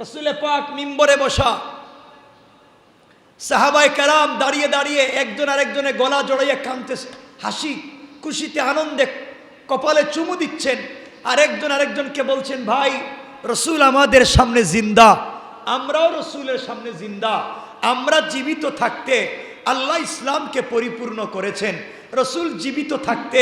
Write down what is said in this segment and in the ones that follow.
রসুলে পাক মিম্বরে বসা। সাহাবাই কারাম দাঁড়িয়ে দাঁড়িয়ে একজন আরেকজনে গলা জড়াইয়ে কাঁদতে হাসি, খুশিতে, আনন্দে কপালে চুমু দিচ্ছেন। আর একজন আরেকজনকে বলছেন, ভাই, রসুল আমাদের সামনে জিন্দা। আমরাও রসুলের সামনে জিন্দা। আমরা জীবিত থাকতে আল্লাহ ইসলামকে পরিপূর্ণ করেছেন। রসুল জীবিত থাকতে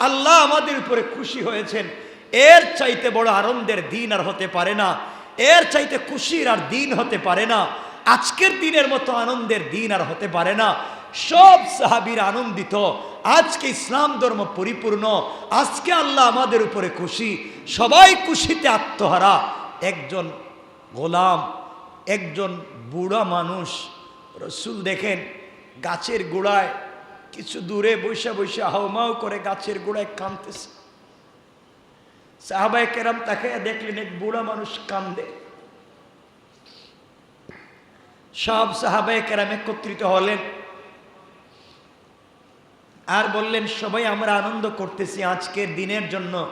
আল্লাহ আমাদের উপরে খুশি হয়েছেন। এর চাইতে বড় আনন্দের দিন আর হতে পারে না। এর চাইতে খুশির আর দিন হতে পারে না। আজকের দিনের মতো আনন্দের দিন আর হতে পারে না। সব সাহাবির আনন্দিত। আজকে ইসলাম ধর্ম পরিপূর্ণ। আজকে আল্লাহ আমাদের উপরে খুশি। সবাই খুশিতে আত্মহারা। একজন গোলাম, একজন বুড়া মানুষ, রসুল দেখেন গাছের গোড়ায় কিছু দূরে বৈশা বৈশা হাউমাউ করে গাছের গোড়ায় কাঁদতেছে। সাহাবাই কেরাম তাকে দেখলেন, এক বুড়া মানুষ কান্দে। সব সাহাবাই কেরাম একত্রিত হলেন। আর বললেন, সবাই আমরা আনন্দ করতেছি আজকের দিনের জন্য।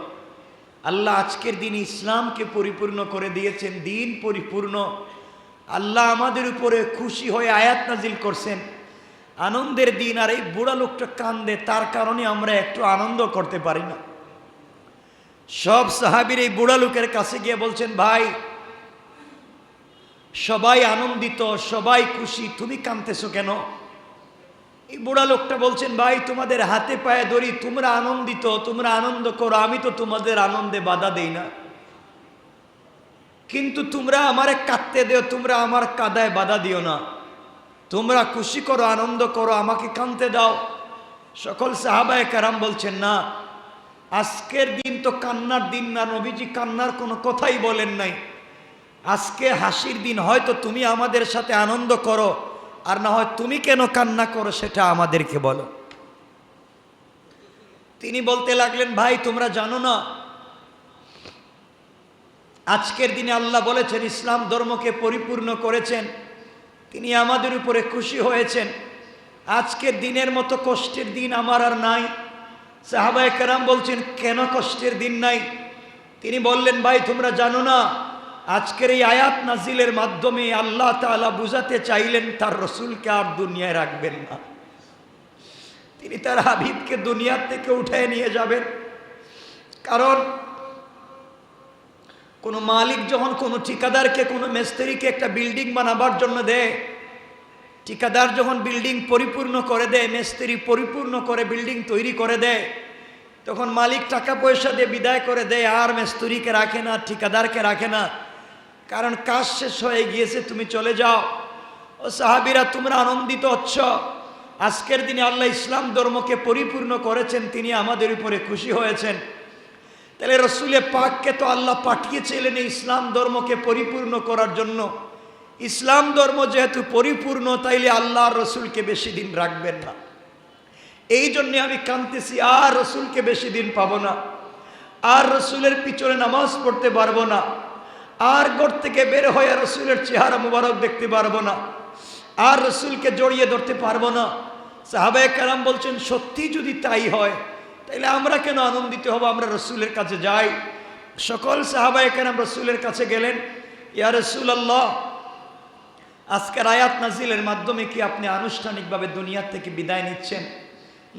আল্লাহ আজকের দিন ইসলামকে পরিপূর্ণ করে দিয়েছেন, দিন পরিপূর্ণ। আল্লাহ আমাদের উপরে খুশি হয়ে আয়াত নাজিল করছেন। আনন্দের দিন আর এই বুড়া লোকটা কান্দে, তার কারণে আমরা একটু আনন্দ করতে পারি না। সব সাহাবির এই বুড়া লোকের কাছে গিয়ে বলছেন, ভাই, সবাই আনন্দিত, সবাই খুশি, তুমি কাঁদতেছো কেন? এই বুড়া লোকটা বলছেন, ভাই, তোমাদের হাতে পায়ে ধরি, তোমরা আনন্দিত, তোমরা আনন্দ করো, আমি তো তোমাদের আনন্দে বাধা দেই না। কিন্তু তোমরা আমারে কাঁদতে দেও, তোমরা আমার কাদায় বাধা দিও না। তোমরা খুশি করো, আনন্দ করো, আমাকে কাঁদতে দাও। সকল সাহাবায় কারাম বলছেন, না আজকের দিন তো কান্নার দিন না, নবীজি কান্নার কোনো কথাই বলেন নাই। আজকে হাসির দিন, হয়তো তুমি আমাদের সাথে আনন্দ করো, আর না হয় তুমি কেন কান্না করো সেটা আমাদেরকে বলো। তিনি বলতে লাগলেন, ভাই, তোমরা জানো না, আজকের দিনে আল্লাহ বলেছেন, ইসলাম ধর্মকে পরিপূর্ণ করেছেন, তিনি আমাদের উপরে খুশি হয়েছেন। আজকের দিনের মতো কষ্টের দিন আমার আর নাই। সাহাবায় কারাম বলছেন, কেন কষ্টের দিন নাই? তিনি বললেন, ভাই, তোমরা জানো না, আজকের এই আয়াত নাজিলের মাধ্যমে আল্লাহ তাআলা বুঝাতে চাইলেন, তার রসুলকে আর দুনিয়ায় রাখবেন না। তিনি তার হাবিবকে দুনিয়ার থেকে উঠে নিয়ে যাবেন। কারণ, কোনো মালিক যখন কোনো ঠিকাদারকে, কোনো মিস্ত্রিকে একটা বিল্ডিং বানাবার জন্য দেয় ঠিকাদার যখন বিল্ডিং পরিপূর্ণ করে দেয়, মিস্ত্রি পরিপূর্ণ করে বিল্ডিং তৈরি করে দেয়, তখন মালিক টাকা পয়সা দিয়ে বিদায় করে দেয়, আর মিস্ত্রিকে রাখে না, ঠিকাদারকে রাখে না। কারণ কাজ শেষ হয়ে গিয়েছে, তুমি চলে যাও। ও সাহাবিরা, তোমরা আনন্দিত হচ্ছ। আজকের দিনে আল্লাহ ইসলাম ধর্মকে পরিপূর্ণ করেছেন, তিনি আমাদের উপরে খুশি হয়েছেন। তাহলে রসুলে পাককে তো আল্লাহ পাঠিয়েছিলেন ইসলাম ধর্মকে পরিপূর্ণ করার জন্য। ইসলাম ধর্ম যেহেতু পরিপূর্ণ, তাইলে আল্লাহ রসুলকে বেশি দিন রাখবেন না। এই জন্যে আমি কাঁদতেছি, আর রসুলকে বেশি দিন পাবো না। আর রসুলের পিছনে নামাজ পড়তে পারব না। আর ঘর থেকে বের হয়ে রসুলের চেহারা মুবারক দেখতে পারব না। আর রসুলকে জড়িয়ে ধরতে পারব না। সাহাবায় কালাম বলছেন, সত্যি যদি তাই হয় তাহলে আমরা কেন আনন্দিত হব? আমরা রসুলের কাছে যাই। সকল সাহাবায় কালাম রসুলের কাছে গেলেন, ইয়া রসুল আল্লাহ আজকের আয়াত নাজিলের মাধ্যমে কি আপনি আনুষ্ঠানিকভাবে দুনিয়ার থেকে বিদায় নিচ্ছেন?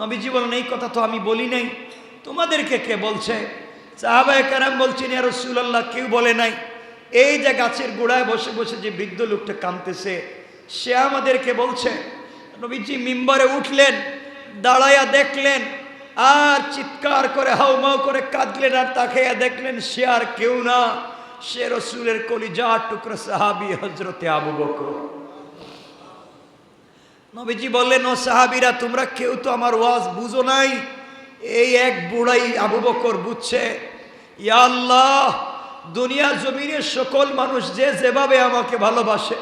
নবীজি বলেন, এই কথা তো আমি বলি নাই। তোমাদেরকে কে বলছে? সাহাবায় কারাম বলছেন আর রসুল্লাহ কেউ বলে নাই। এই যে গাছের গোড়ায় বসে বসে যে বৃদ্ধ লোকটা কাঁদতেছে, সে আমাদেরকে বলছে, নবীজি মিম্বরে উঠলেন দাঁড়াইয়া দেখলেন, আর চিৎকার করে হাউমাউ করে কাঁদলেন, আর তাকে দেখলেন সে আর কেউ না। সে রসুলের কলিজা টুকরো সাহাবি হজরতে আবু বকর। নবীজি বললেন, ও সাহাবিরা, তোমরা কেউ তো আমার ওয়াজ বুঝো নাই? এই এক বুড়াই আবু বকর বুঝছে আল্লাহ দুনিয়া জমিনের সকল মানুষ যে যেভাবে আমাকে ভালোবাসে,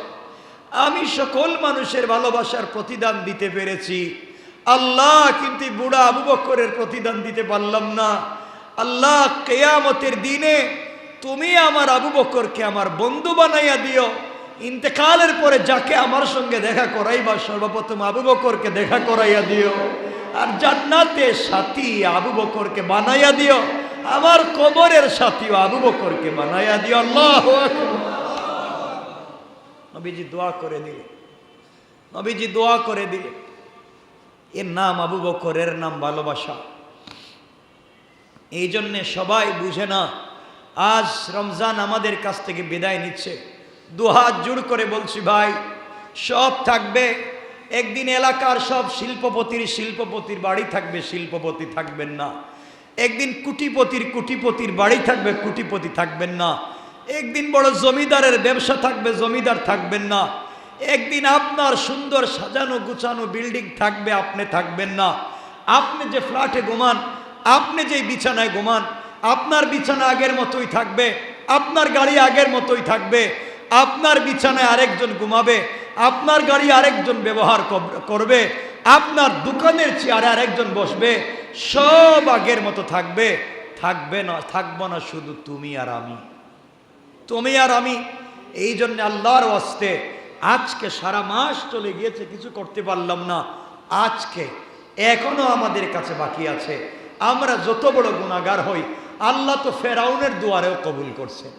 আমি সকল মানুষের ভালোবাসার প্রতিদান দিতে পেরেছি। আল্লাহ, কিন্তু বুড়া আবু বকরের প্রতিদান দিতে পারলাম না। আল্লাহ, কেয়ামতের দিনে তুমি আমার আবু বকরকে আমার বন্ধু বানাইয়া দিও। ইন্তেকালের পরে যাকে আমার সঙ্গে দেখা করাইবা, সর্বপ্রথম আবু বকরকে দেখা করাইয়া দিও। আর জান্নাতে সাথী আবু বকরকে বানাইয়া দিও। আমার কবরের সাথীও আবু বকরকে বানাইয়া দিও। আল্লাহ নবীজি দোয়া করে দিলে নবীজি দোয়া করে দিলে এর নাম আবু বকরের নাম ভালোবাসা। এই জন্যে সবাই বুঝে না আজ রমজান আমাদের কাছ থেকে বিদায় নিচ্ছে। দুহাত জোড় করে বলছি, ভাই, সব থাকবে। একদিন এলাকার সব শিল্পপতির শিল্পপতির বাড়ি থাকবে, শিল্পপতি থাকবেন না। একদিন কুটিপতির কুটিপতির বাড়ি থাকবে, কুটিপতি থাকবেন না। একদিন বড় জমিদারের ব্যবসা থাকবে, জমিদার থাকবেন না। একদিন আপনার সুন্দর সাজানো গুছানো বিল্ডিং থাকবে, আপনি থাকবেন না। আপনি যে ফ্ল্যাটে ঘুমান, আপনি যে বিছানায় ঘুমান আপনার বিছানা আগের মতোই থাকবে, আপনার গাড়ি আগের মতোই থাকবে, আপনার বিছানায় আরেকজন ঘুমাবে, আপনার গাড়ি আরেকজন ব্যবহার করবে, আপনার দোকানের চেয়ারে আরেকজন বসবে, সব আগের মতো থাকবে থাকবে না, থাকব না শুধু তুমি আর আমি। তুমি আর আমি, এই জন্য আল্লাহর অস্তে আজকে সারা মাস চলে গিয়েছে, কিছু করতে পারলাম না। আজকে এখনও আমাদের কাছে বাকি আছে। আমরা যত বড় গুণাগার হই আল্লাহ তো ফেরাউনের দুয়ারেও কবুল করছে।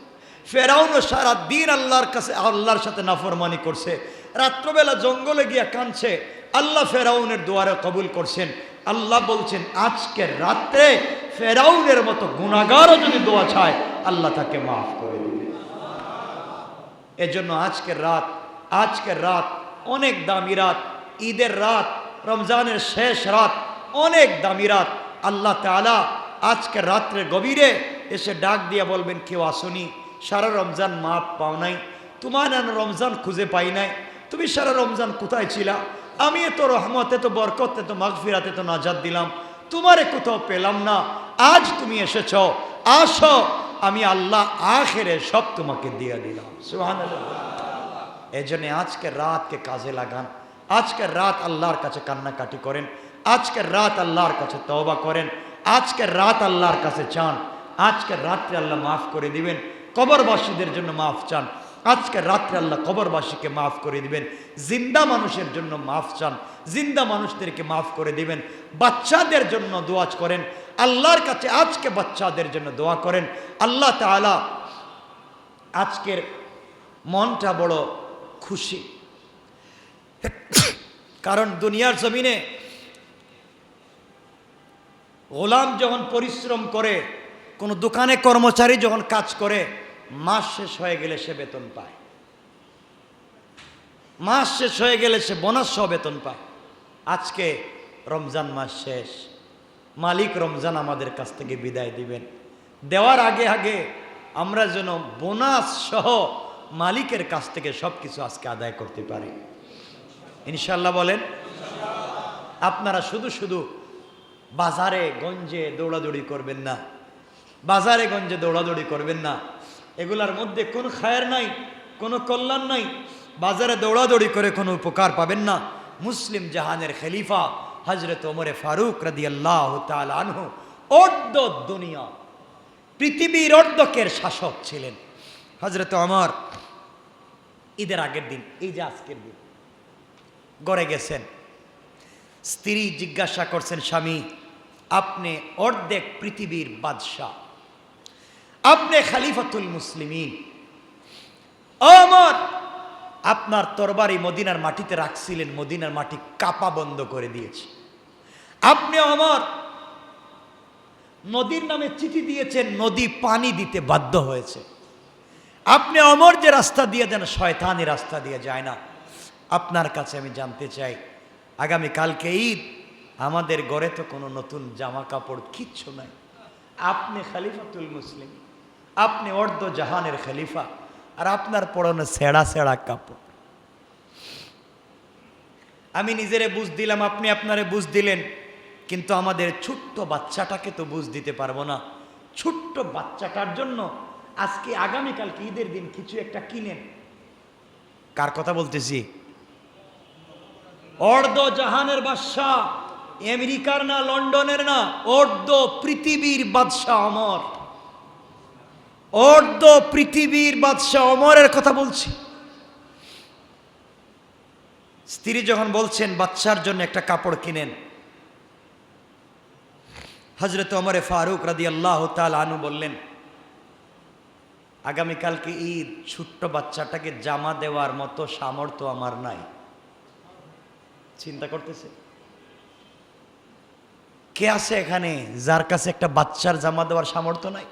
ফেরাউনও সারা দিন আল্লাহর কাছে আল্লাহর সাথে নাফরমানি করছে। রাত্রবেলা জঙ্গলে গিয়া কাঁদছে। আল্লাহ ফেরাউনের দুয়ারে কবুল করছেন। আল্লাহ বলছেন আজকের রাত্রে ফেরাউনের মতো গুণাগারও যদি দোয়া চায়, আল্লাহ তাকে মাফ করে দেবে। এজন্য আজকের রাত আজকের রাত অনেক দামি রাত। ঈদের রাত, রমজানের শেষ রাত অনেক দামি রাত। আল্লাহ তালা আজকের রাত্রে গভীরে এসে ডাক দিয়া বলবেন, কেউ আসনি? সারা রমজান মাপ পাও নাই। তোমার রমজান খুঁজে পাই নাই। তুমি সারা রমজান কোথায় ছিলা? আমি এত রহমত, এত বরকত, এত মাগফিরাত, এত নাজাদ দিলাম। তোমারে কোথাও পেলাম না। আজ তুমি এসেছ। আসো। আমি আল্লাহ আখেরে সব তোমাকে দিয়ে দিলাম। সুবহানাল্লাহ। এই জন্য আজকের রাতকে কাজে লাগান। আজকের রাত আল্লাহর কাছে কান্নাকাটি করেন। আজকের রাত আল্লাহর কাছে তওবা করেন। আজকের রাত আল্লাহর কাছে চান। আজকে রাত্রে আল্লাহ মাফ করে দিবেন। কবরবাসীদের জন্য মাফ চান। আজকের রাত্রে আল্লাহ কবরবাসীকে মাফ করে দিবেন। জিন্দা মানুষের জন্য মাফ চান। জিন্দা মানুষদেরকে মাফ করে দিবেন। বাচ্চাদের জন্য দোয়াজ করেন। আল্লাহর কাছে আজকে বাচ্চাদের জন্য দোয়া করেন। আল্লাহ তাআলা আজকের মনটা বড় খুশি। কারণ দুনিয়ার জমিনে গোলাম যখন পরিশ্রম করে, কোনো দোকানে কর্মচারী যখন কাজ করে, মাস শেষ হয়ে গেলে সে বেতন পায়। মাস শেষ হয়ে গেলে সে বোনাস সহ বেতন পায়। আজকে রমজান মাস শেষ। মালিক রমজান আমাদের কাছ থেকে বিদায় দিবেন। দেওয়ার আগে আগে আমরা যেন বোনাস সহ মালিকের কাছ থেকে সব কিছু আজকে আদায় করতে পারি। ইনশাল্লাহ বলেন, আপনারা শুধু শুধু বাজারে, গঞ্জে দৌড়াদৌড়ি করবেন না। বাজারে, গঞ্জে দৌড়াদৌড়ি করবেন না। এগুলার মধ্যে কোনো খায়ের নাই, কোনো কল্যাণ নাই। বাজারে দৌড়াদৌড়ি করে কোনো উপকার পাবেন না। মুসলিম জাহানের খলিফা হজরত ওমরে ফারুক রাদি আল্লাহ অর্ধ দুনিয়া, পৃথিবীর অর্ধকের শাসক ছিলেন। হজরত অমর ঈদের আগের দিন, এই যে আজকের দিন, গড়ে গেছেন। স্ত্রী জিজ্ঞাসা করছেন, স্বামী আপনি অর্ধেক পৃথিবীর বাদশাহ। আপনি খালিফাতুল মুসলিমিন। অমর আপনার তরবারি মদিনার মাটিতে রাখছিলেন, মদিনার মাটি কাপা বন্ধ করে দিয়েছে। আপনি অমর নদীর নামে চিঠি দিয়েছেন, নদী পানি দিতে বাধ্য হয়েছে। আপনি অমর যে রাস্তা দিয়ে দেন, শয়তানি রাস্তা দিয়ে যায় না। আপনার কাছে আমি জানতে চাই আগামী কালকে ঈদ আমাদের ঘরে তো কোনো নতুন জামা কাপড় কিচ্ছু নাই। আপনি খালিফাতুল মুসলিম, আপনি অর্ধ জাহানের খালিফা, আর আপনার পরনে সেরা সেরা কাপড়। আমি নিজেরে বুঝ দিলাম, আপনি আপনারে বুঝ দিলেন, কিন্তু আমাদের ছোট্ট বাচ্চাটাকে তো বুঝ দিতে পারব না। ছোট্ট বাচ্চাটার জন্য আজকে আগামীকালকে ঈদের দিন কিছু একটা কিনেন। কার কথা বলতেছি? অর্ধ জাহানের বাদশাহ। আমেরিকার না, লন্ডনের না, অর্ধ পৃথিবীর বাদশাহ অমর। অর্ধ পৃথিবীর বাদশাহ অমরের কথা বলছি। স্ত্রী যখন বলছেন, বাচ্চার জন্য একটা কাপড় কিনেন। হজরত অমরে ফারুক রাদি আল্লাহ আনু বললেন, আগামীকালকে ঈদ, ছোট্ট বাচ্চাটাকে জামা দেওয়ার মতো সামর্থ্য আমার নাই। চিন্তা করতেছে। কে আছে এখানে যার কাছে একটা বাচ্চার জামা দেওয়ার সামর্থ্য নাই?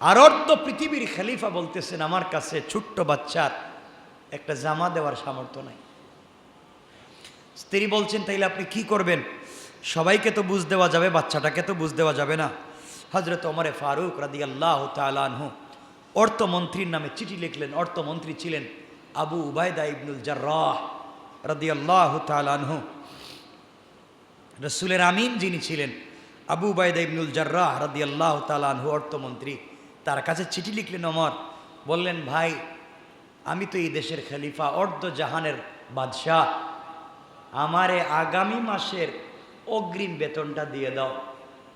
আর অর্ধ পৃথিবীর খালিফা বলতেছেন, আমার কাছে ছোট্ট বাচ্চার একটা জামা দেওয়ার সামর্থ্য নাই। স্ত্রী বলছেন, তাইলে আপনি কি করবেন? সবাইকে তো বুঝ দেওয়া যাবে, বাচ্চাটাকে তো বুঝ দেওয়া যাবে না। হজরত ওমরে ফারুক রাদি আল্লাহ তালানহু অর্থমন্ত্রীর নামে চিঠি লিখলেন। অর্থমন্ত্রী ছিলেন আবু উবায়দা ইবনুল জার্রাহ রাদি আল্লাহ তালানহু রসুলের আমিন যিনি ছিলেন আবু উবায়দা ইবনুল জার্রাহ রাদি আল্লাহ তালানহু অর্থমন্ত্রী, তার কাছে চিঠি লিখলেন অমর বললেন, ভাই, আমি তো এই দেশের খলিফা অর্ধ জাহানের বাদশাহ। আমারে আগামী মাসের অগ্রিম বেতনটা দিয়ে দাও।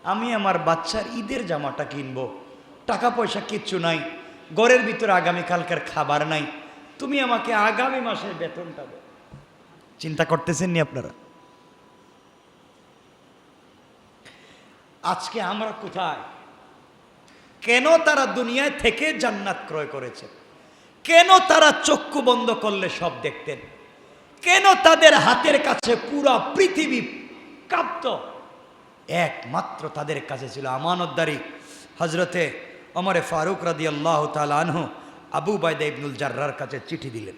আমি আমার বাচ্চার ঈদের জামাটা কিনবো। টাকা পয়সা কিচ্ছু নাই। ঘরের ভিতরে আগামীকালকার খাবার নাই। তুমি আমাকে আগামী মাসের বেতনটা দাও। চিন্তা করতেছেন নি আপনারা? আজকে আমরা কোথায়? কেন তারা দুনিয়ায় থেকে জান্নাত ক্রয় করেছে? কেন তারা চক্ষু বন্ধ করলে সব দেখতেন? কেন তাদের হাতের কাছে পুরা পৃথিবী কাঁপত? একমাত্র তাদের কাছে ছিল আমানতদারি। হজরতে অমরে ফারুক রাদি আল্লাহ আনহু আবু বাইদা ইবনুল জার্রার কাছে চিঠি দিলেন।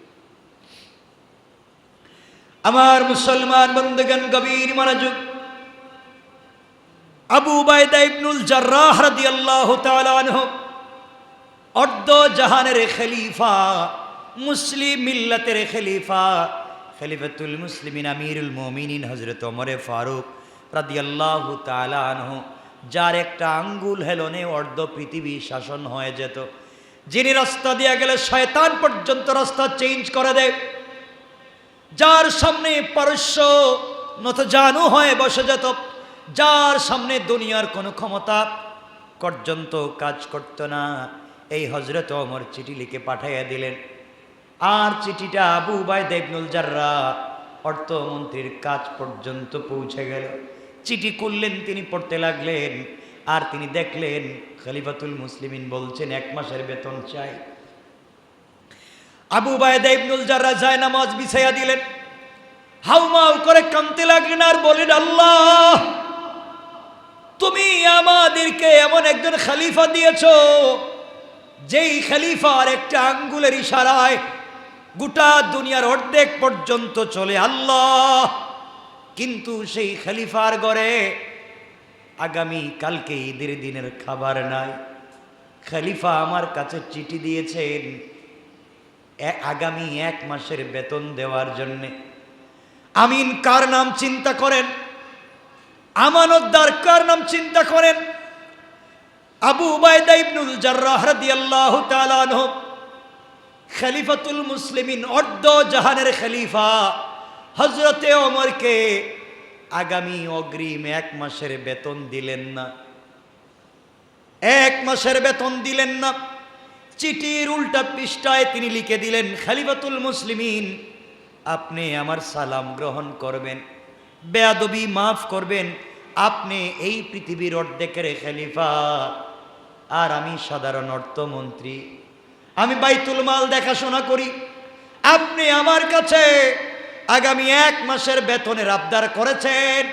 আমার মুসলমান বন্ধুগণ, গভীর মনোযোগ আবু বাইদা ইবনুল জার্রাহ রাদিয়াল্লাহু তাআলা আনহু, অর্ধ জাহানের খলিফা, মুসলিম মিল্লাতের খলিফা, খলিফাতুল মুসলিমিন আমিরুল মুমিনিন হযরত ওমরে ফারুক রাদিয়াল্লাহু তাআলা আনহু, যার একটা আঙ্গুল হেলনে অর্ধ পৃথিবী শাসন হয়ে যেত, যিনি রাস্তা দিয়ে গেলে শয়তান পর্যন্ত রাস্তা চেঞ্জ করে দেয়। যার সামনে পারস্য নত জানু হয়ে বসে যেত যার সামনে দুনিয়ার কোনো ক্ষমতা পর্যন্ত কাজ করত না। এই হজরত অমর চিঠি লিখে পাঠাইয়া দিলেন। আর চিঠিটা আবু বাই দেবনুল জাররা, অর্থমন্ত্রীর কাজ পর্যন্ত পৌঁছে গেল। চিঠি করলেন তিনি পড়তে লাগলেন। আর তিনি দেখলেন, খলিফাতুল মুসলিমিন বলছেন, এক মাসের বেতন চাই। আবু বায়দা ইবনুল জাররা যায়, নামাজ বিছাইয়া দিলেন। হাউমাউ করে কানতে লাগলেন, আর বলেন, আল্লাহ! তুমি আমাদেরকে এমন একজন খালিফা দিয়েছ, যেই খলিফার একটা আঙ্গুলের ইশারায় গোটা দুনিয়ার অর্ধেক পর্যন্ত চলে আল্লাহ। কিন্তু সেই খলিফার গড়ে আগামী কালকে ঈদের দিনের খাবার নাই। খালিফা আমার কাছে চিঠি দিয়েছেন আগামী এক মাসের বেতন দেওয়ার জন্যে। আমিন, কার নাম চিন্তা করেন? আমানতদার কার নাম চিন্তা করেন? আবু উবায়দা ইবনুল খলিফাতুল মুসলিমিন অর্ধ জাহানের খলিফা। হজরতে ওমরকে আগামী অগ্রিম এক মাসের বেতন দিলেন না। এক মাসের বেতন দিলেন না। চিঠির উল্টা পৃষ্ঠায় তিনি লিখে দিলেন, খালিফাতুল মুসলিমিন, আপনি আমার সালাম গ্রহণ করবেন। বেয়াদবি মাফ করবেন, আপনি এই পৃথিবীর অর্ধেকের খলিফা। আর আমি সাধারণ অর্থমন্ত্রী। আমি বাইতুল মাল দেখাশোনা করি। আপনি আমার কাছে আগামী এক মাসের বেতনের আবদার করেছেন।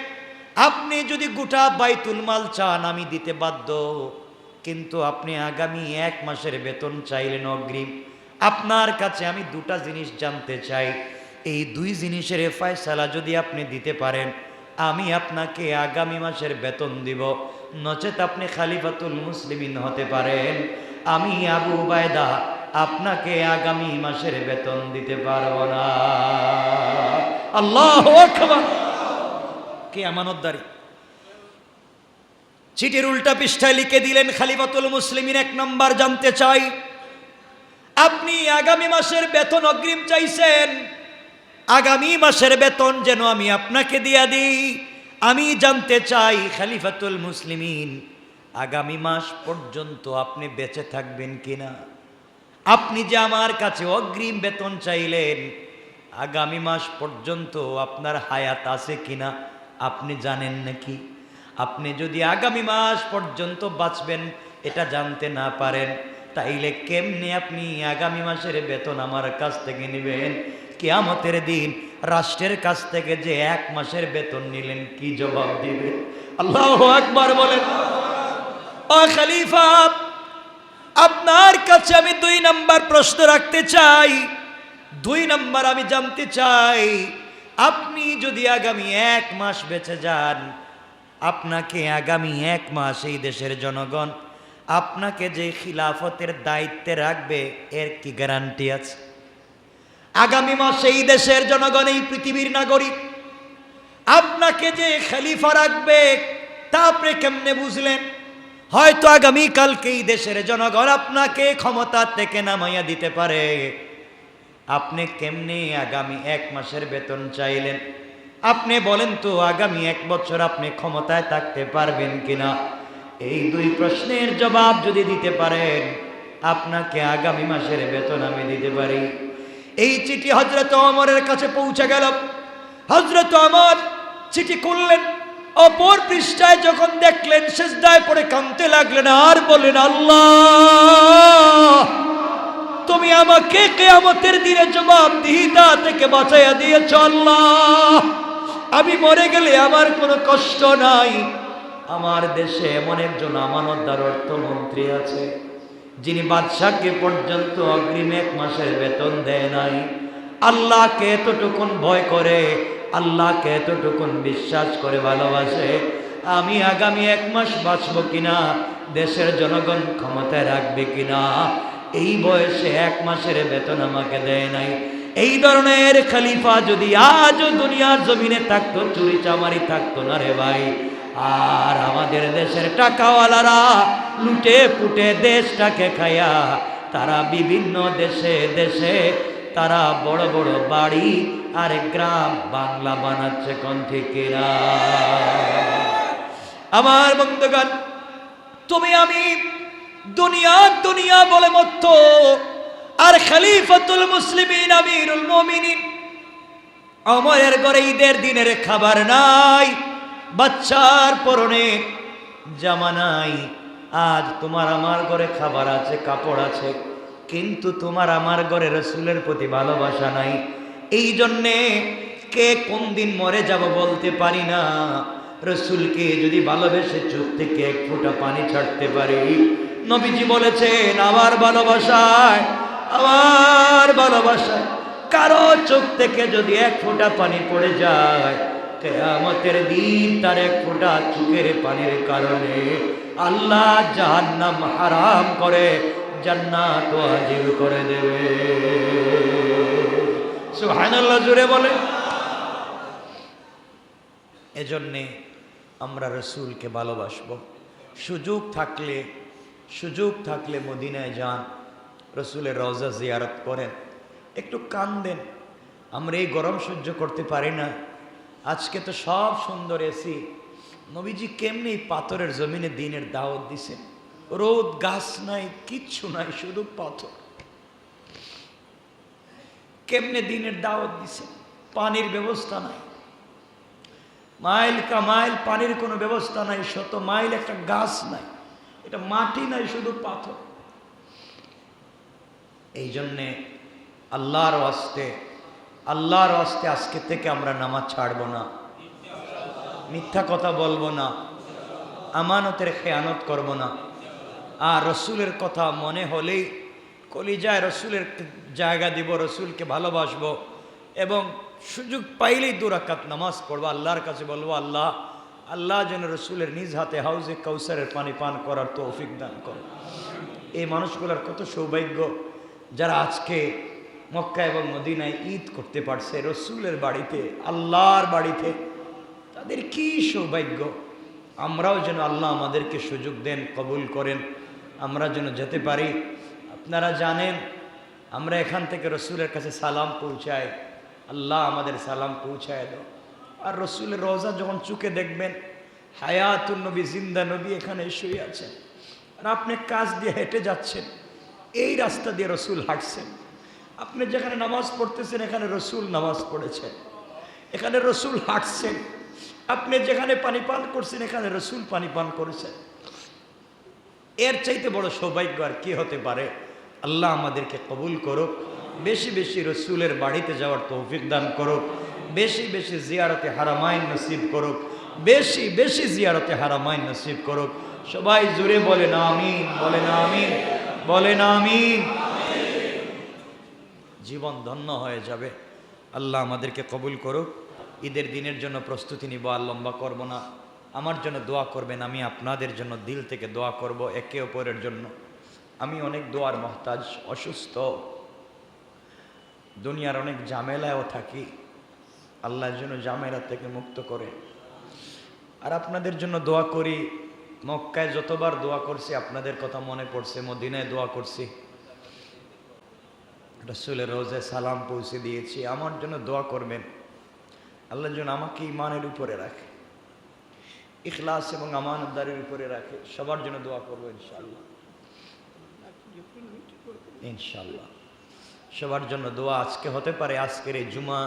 আপনি যদি গোটা বাইতুল মাল চান, আমি দিতে বাধ্য। কিন্তু আপনি আগামী এক মাসের বেতন চাইলেন অগ্রিম। আপনার কাছে আমি দুটা জিনিস জানতে চাই। এই দুই জিনিসের ফয়সালা যদি আপনি দিতে পারেন, আমি আপনাকে আগামী মাসের বেতন দিব। নচেত আপনি খালিফাতুল মুসলিমিন হতে পারেন। আমি আবু বায়দা আপনাকে আগামী মাসের বেতন দিতে পারব না। আল্লাহ কে আমানতদারি? চিঠির উল্টা পৃষ্ঠায় লিখে দিলেন, খালিফাতুল মুসলিমিন এক নম্বর জানতে চাই। আপনি আগামী মাসের বেতন অগ্রিম চাইছেন। আগামী মাসের বেতন যেন আমি আপনাকে দিয়া দিই। আমি জানতে চাই, খালিফাতুল মুসলিমিন, আগামী মাস পর্যন্ত আপনি বেঁচে থাকবেন কিনা? আপনি যে আমার কাছে অগ্রিম বেতন চাইলেন, আগামী মাস পর্যন্ত আপনার হায়াত আছে কিনা আপনি জানেন নাকি? আপনি যদি আগামী মাস পর্যন্ত বাঁচবেন, এটা জানতে না পারেন, তাইলে কেমনে আপনি আগামী মাসের বেতন আমার কাছ থেকে নেবেন? কেয়ামতের দিন রাষ্ট্রের কাছ থেকে যে এক মাসের বেতন নিলেন, কি জবাব দিবেন আল্লাহ আকবার বলেন, ও খলিফা, আপনার কাছে আমি দুই নাম্বার প্রশ্ন রাখতে চাই। দুই নাম্বার আমি জানতে চাই, আপনি যদি আগামী এক মাস বেঁচে যান, আপনাকে আগামী এক মাস এই দেশের জনগণ আপনাকে যে খিলাফতের দায়িত্বে রাখবে, এর কি গ্যারান্টি আছে? আগামী মাসে এই দেশের জনগণ, এই পৃথিবীর নাগরিক, আপনাকে যে খালিফা রাখবে, তা আপনি কেমনে বুঝলেন? হয়তো আগামী কালকে এই দেশের জনগণ আপনাকে ক্ষমতা থেকে নামাইয়া দিতে পারে। আপনি কেমনে আগামী এক মাসের বেতন চাইলেন? আপনি বলেন তো, আগামী এক বছর আপনি ক্ষমতায় থাকতে পারবেন কিনা? এই দুই প্রশ্নের জবাব যদি দিতে পারেন, আপনাকে আগামী মাসের বেতন আমি দিতে পারি। এই চিঠি হজরত অমরের কাছে পৌঁছে গেল। হজরত অমর চিঠি খুললেন, অপর পৃষ্ঠায় যখন দেখলেন শেষদায় পড়ে কাঁদতে লাগলেন, আর বললেন, আল্লাহ, তুমি আমাকে কেয়ামতের দিনে জবাব দিহিতা থেকে বাঁচাইয়া দিয়েছ, আল্লাহ। আমি মরে গেলে আমার কোনো কষ্ট নাই। আমার দেশে এমন একজন আমানতদার অর্থমন্ত্রী আছে যিনি বাদশাহকে পর্যন্ত অগ্রিম এক মাসের বেতন দেয় নাই। আল্লাহকে এতটুকুন ভয় করে, আল্লাহকে এতটুকুন বিশ্বাস করে ভালোবাসে। আমি আগামী এক মাস বাঁচব কিনা, দেশের জনগণ ক্ষমতায় রাখবে কিনা, এই বয়সে এক মাসের বেতন আমাকে দেয় নাই। এই ধরনের খালিফা যদি আজও দুনিয়ার জমিনে থাকতো, চুরি চামারি থাকতো না রে ভাই। আর আমাদের দেশের টাকাওয়ালারা লুটে পুটে দেশটাকে খায়া, তারা বিভিন্ন দেশে দেশে তারা বড় বড় বাড়ি আর গ্রাম বাংলা বানাচ্ছে কোন থেকে আমার বন্ধুগণ, তুমি আমি দুনিয়া দুনিয়া বলে মত্ত, আর খলিফাতুল মুসলিমিন, আমিরুল মুমিনিন। অমরের ঘরে ঈদের দিনের খাবার নাই বাচ্চার পরনে জামা নাই আজ তোমার আমার ঘরে খাবার আছে, কাপড় আছে, কিন্তু তোমার আমার ঘরে রসুলের প্রতি ভালোবাসা নাই। এই জন্যে কে কোন দিন মরে যাব বলতে পারি না। রসুলকে যদি ভালোবেসে চোখ থেকে এক ফোঁটা পানি ছাড়তে পারি। নবীজি বলেছেন, আমার ভালোবাসায় আমার ভালোবাসায় কারও চোখ থেকে যদি এক ফোঁটা পানি পড়ে যায় কেয়ামতের দিন তার এক ফোঁটা চোখের পানির কারণে আল্লাহ জাহান্নাম হারাম করে জান্নাত আজিব করে দেবে। সুবহানাল্লাহ জুড়ে বলে এজন্যে আমরা রসুলকে ভালোবাসবো। সুযোগ থাকলে সুযোগ থাকলে মদিনায় যান, রসুলের রওজা জিয়ারত করেন। একটু কান দেন আমরা এই গরম সহ্য করতে পারি না। আজকে তো সব সুন্দর এসি নবীজি কেমনি পাথরের জমিনে দিনের দাওয়াত দিছেন রোদ, গাছ নাই, কিচ্ছু নাই, শুধু পাথর। কেমনে দিনের দাওয়াত দিছে? পানির ব্যবস্থা নাই। মাইল কা মাইল পানির কোনো ব্যবস্থা নাই, শত মাইল একটা গাছ নাই। এটা মাটি নাই, শুধু পাথর। এই জন্যে আল্লাহর আস্তে আল্লাহর আস্তে আজকে থেকে আমরা নামাজ ছাড়বো না। মিথ্যা কথা বলব না। আমানতের খেয়ানত করব না। আর রসুলের কথা মনে হলেই কলিজায় রসুলের জায়গা দিব, রসুলকে ভালোবাসবো এবং সুযোগ পাইলেই দুরাকাত নামাজ পড়ব। আল্লাহর কাছে বলব, আল্লাহ আল্লাহ যেন রসুলের নিজ হাতে হাউজে কৌসারের পানি পান করার তৌফিক দান করে। এই মানুষগুলোর কত সৌভাগ্য, যারা আজকে মক্কা এবং মদিনায় ঈদ করতে পারছে রসুলের বাড়িতে, আল্লাহর বাড়িতে। তাদের কি সৌভাগ্য? আমরাও যেন আল্লাহ আমাদেরকে সুযোগ দেন, কবুল করেন। আমরা যেন যেতে পারি। আপনারা জানেন, আমরা এখান থেকে রসুলের কাছে সালাম পৌঁছাই। আল্লাহ আমাদের সালাম পৌঁছায় দাও। আর রসুলের রোজা যখন চুকে দেখবেন হায়াতুল নবী, জিন্দা নবী এখানে শুয়ে আছেন। আর আপনি কাজ দিয়ে হেঁটে যাচ্ছেন। এই রাস্তা দিয়ে রসুল হাঁটছেন। আপনি যেখানে নামাজ পড়তেছেন, এখানে রসুল নামাজ পড়েছেন এখানে রসুল হাঁটছেন। আপনি যেখানে পানি পান করছেন, এখানে রসুল পানি পান করেছেন এর চাইতে বড় সৌভাগ্য আর কি হতে পারে? আল্লাহ আমাদেরকে কবুল করুক, বেশি বেশি রসুলের বাড়িতে যাওয়ার তৌফিক দান করুক, বেশি বেশি জিয়ারতে হারামাইন নসিব করুক, বেশি বেশি জিয়ারতে হারামাইন নসিব করুক। সবাই জুড়ে বলে না আমিন বলে না আমিন বলে না আমিন। জীবন ধন্য হয়ে যাবে। আল্লাহ আমাদেরকে কবুল করুক। ঈদের দিনের জন্য প্রস্তুতি নিব, আর লম্বা করব না। আমার জন্য দোয়া করবেন, আমি আপনাদের জন্য দিল থেকে দোয়া করব একে অপরের জন্য। আমি অনেক দোয়ার মহতাজ, অসুস্থ। দুনিয়ার অনেক ঝামেলায়ও থাকি। আল্লাহর জন্য ঝামেলা থেকে মুক্ত করে। আর আপনাদের জন্য দোয়া করি। মক্কায় যতবার দোয়া করছি, আপনাদের কথা মনে পড়ছে, মদিনায় দোয়া করছি। রসুলের রোজে সালাম পৌঁছে দিয়েছি, আমার জন্য দোয়া করবেন। আল্লাহ যেন আমাকে ইমানের উপরে রাখে, ইখলাস এবং আমানতদারির উপরে রাখে, সবার জন্য দোয়া করব ইনশাল্লাহ ইনশাল্লাহ সবার জন্য দোয়া আজকে হতে পারে, আজকের এই জুমা,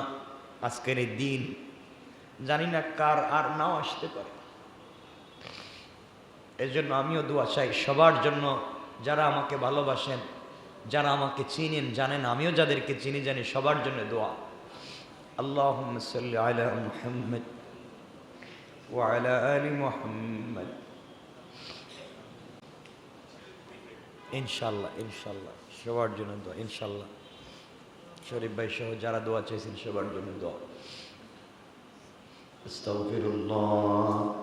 আজকের এই দিন, জানি না কার আর নাও আসতে পারে। এর জন্য আমিও দোয়া চাই, সবার জন্য যারা আমাকে ভালোবাসেন যারা আমাকে চিনেন জানেন আমিও যাদেরকে চিনি জানি সবার জন্য দোয়া আল্লাহ সাল্লি আলা মুহাম্মদ وعلى آل محمد ইনশাল্লাহ ইনশাল্লাহ সবার জন্য দোয়া ইনশাল্লাহ শরীফ ভাই সহ যারা দোয়া চেয়েছেন সবার জন্য দোয়া আস্তাগফিরুল্লাহ